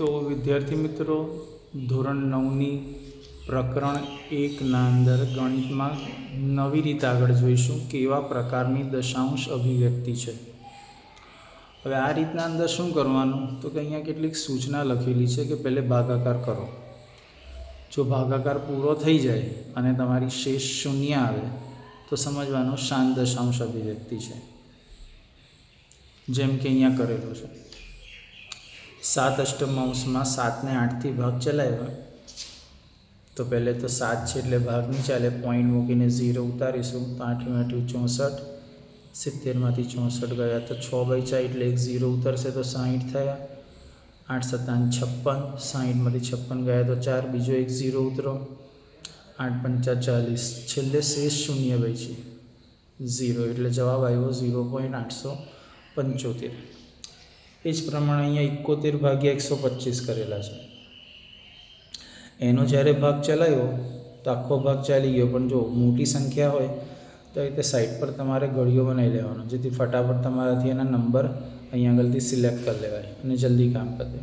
તો વિદ્યાર્થી મિત્રો, ધોરણ નવની પ્રકરણ એકના અંદર ગણિતમાં નવી રીતે આગળ જોઈશું કેવા પ્રકારની દશાંશ અભિવ્યક્તિ છે. હવે આ રીતના અંદર શું કરવાનું? તો કે અહીંયા કેટલીક સૂચના લખેલી છે કે પહેલે ભાગાકાર કરો. જો ભાગાકાર પૂરો થઈ જાય અને તમારી શેષ શૂન્ય આવે, તો સમજવાનું શાંત દશાંશ અભિવ્યક્તિ છે. જેમ કે અહીંયા કરેલું છે. સાત અષ્ટમાંશમાં સાતને આઠથી ભાગ ચલાવ્યો તો પહેલે તો સાત છે એટલે ભાગ નહીં ચાલે. પોઈન્ટ મૂકીને ઝીરો ઉતારીશું. તો આઠમી આઠી ચોસઠ. સિત્તેરમાંથી ચોસઠ ગયા તો છ બાય ચાર એટલે એક ઝીરો ઉતરશે તો સાહીઠ થયા. આઠ સત્તાવન, છપ્પન. સાહીઠમાંથી છપ્પન ગયા તો ચાર. બીજો એક ઝીરો ઉતરો. આઠ પંચા ચાલીસ. છેલ્લે શેષ શૂન્ય બચી ઝીરો એટલે જવાબ આવ્યો ઝીરો પોઈન્ટ આઠસો પંચોતેર. એ જ પ્રમાણે અહીંયા એકોતેર ભાગ્યા એકસો પચીસ કરેલા છે. એનો જ્યારે ભાગ ચલાવ્યો તો આખો ભાગ ચાલી ગયો. પણ જો મોટી સંખ્યા હોય, તો રીતે સાઈડ પર તમારે ગળીઓ બનાવી લેવાનો. જેથી ફટાફટ તમારાથી એના નંબર અહીંયા આગળથી સિલેક્ટ કરી લેવાય અને જલ્દી કામ કરે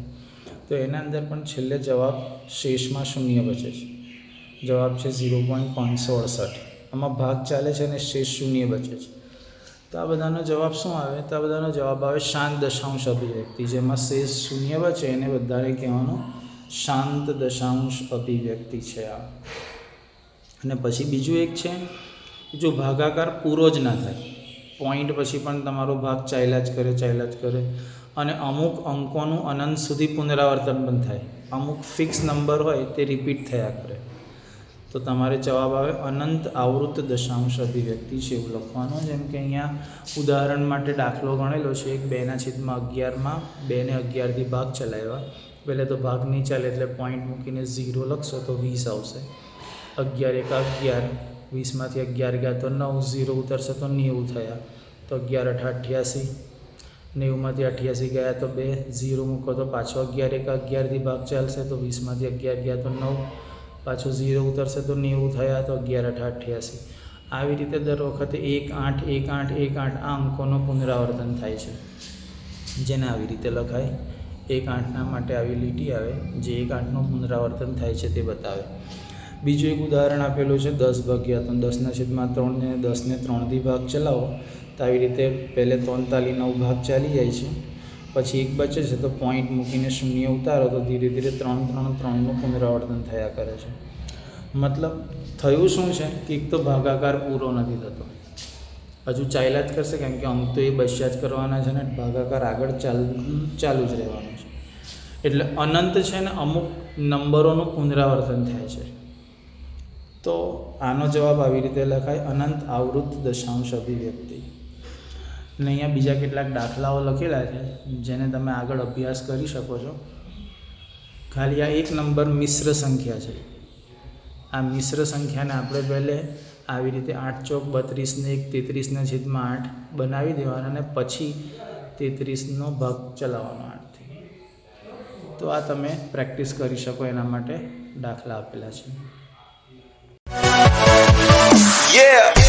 તો એના અંદર પણ છેલ્લે જવાબ શેષમાં શૂન્ય બચે છે. જવાબ છે ઝીરો પોઈન્ટ પાંચસો અડસઠ. આમાં ભાગ ચાલે છે અને શેષ શૂન્ય બચે છે. તો આ બધાનો જવાબ શું આવે? તો આ બધાનો જવાબ આવે શાંત દશાંશ અભિવ્યક્તિ, જેમાં શેષ શૂન્ય બચે એને બધાને કહેવાનું શાંત દશાંશ અભિવ્યક્તિ છે આ. અને પછી બીજું એક છે, જો ભાગાકાર પૂરો જ ના થાય પોઈન્ટ પછી પણ તમારો ભાગ ચાલ્યા જ કરે, ચાલ્યા જ કરે, અને અમુક અંકોનું અનંત સુધી પુનરાવર્તન પણ થાય, અમુક ફિક્સ નંબર હોય તે રિપીટ થયા કરે. તો તમારે જવાબ આવે, અનંત આવૃત દશાંશ અભિવ્યક્તિ છે એવું લખવાનું. જેમ કે અહીંયા ઉદાહરણ માટે દાખલો ગણેલો છે, એક બેના છેદમાં અગિયારમાં બેને અગિયારથી ભાગ ચલાવ્યા. પહેલે તો ભાગ નહીં ચાલે એટલે પોઈન્ટ મૂકીને ઝીરો લખશો તો વીસ આવશે. અગિયાર એક અગિયાર વીસમાંથી અગિયાર ગયા તો નવ ઝીરો ઉતરશે તો નેવું થયા. તો અગિયાર અઠા અઠ્યાસી નેવુંમાંથી અઠ્યાસી ગયા તો બે ઝીરો મૂકો તો પાછો અગિયાર એક અગિયારથી ભાગ ચાલશે તો વીસમાંથી અગિયાર ગયા તો નવ. પાછું ઝીરો ઉતરશે તો નેવું થયા તો અગિયાર, અઠા, અઠ્યાસી. આવી રીતે દર વખતે એક આઠ એક આઠ એક આઠ આ અંકોનું પુનરાવર્તન થાય છે. જેને આવી રીતે લખાય, એક આઠના માટે આવી લીટી આવે, જે એક આઠનું પુનરાવર્તન થાય છે તે બતાવે. બીજું એક ઉદાહરણ આપેલું છે, દસ ભાગ્યા તો દસના છેદમાં ત્રણને દસને ત્રણથી ભાગ ચલાવો, તો આવી રીતે પહેલે ત્રણ તાલી નવ ભાગ ચાલી જાય છે. પછી એક બચે છે તો પોઈન્ટ મૂકીને શૂન્ય ઉતારો તો ધીરે ધીરે ત્રણ ત્રણ, ત્રણનું પુનરાવર્તન થયા કરે છે. મતલબ થયું શું છે? કે એક તો ભાગાકાર પૂરો નથી થતો. હજુ ચાલ્યા જ કરશે કેમ કે અમુક તો એ બસ્યા જ કરવાના છે ને ભાગાકાર આગળ ચાલ, ચાલુ જ રહેવાનું છે. એટલે અનંત છે ને અમુક નંબરોનું પુનરાવર્તન થાય છે. તો આનો જવાબ આવી રીતે લખાય, અનંત આવૃત દશાંશ અભિવ્યક્તિ. અને અહીંયા બીજા કેટલાક દાખલાઓ લખેલા છે, જેને તમે આગળ અભ્યાસ કરી શકો છો. ખાલી આ એક નંબર મિશ્ર સંખ્યા છે. આ મિશ્ર સંખ્યાને આપણે પહેલે આવી રીતે આઠ ચોક બત્રીસને એક તેત્રીસના છેદમાં આઠ બનાવી દેવાના અને પછી તેત્રીસનો ભાગ ચલાવવાનો આઠથી. તો આ તમે પ્રેક્ટિસ કરી શકો એના માટે દાખલા આપેલા છે. Yeah!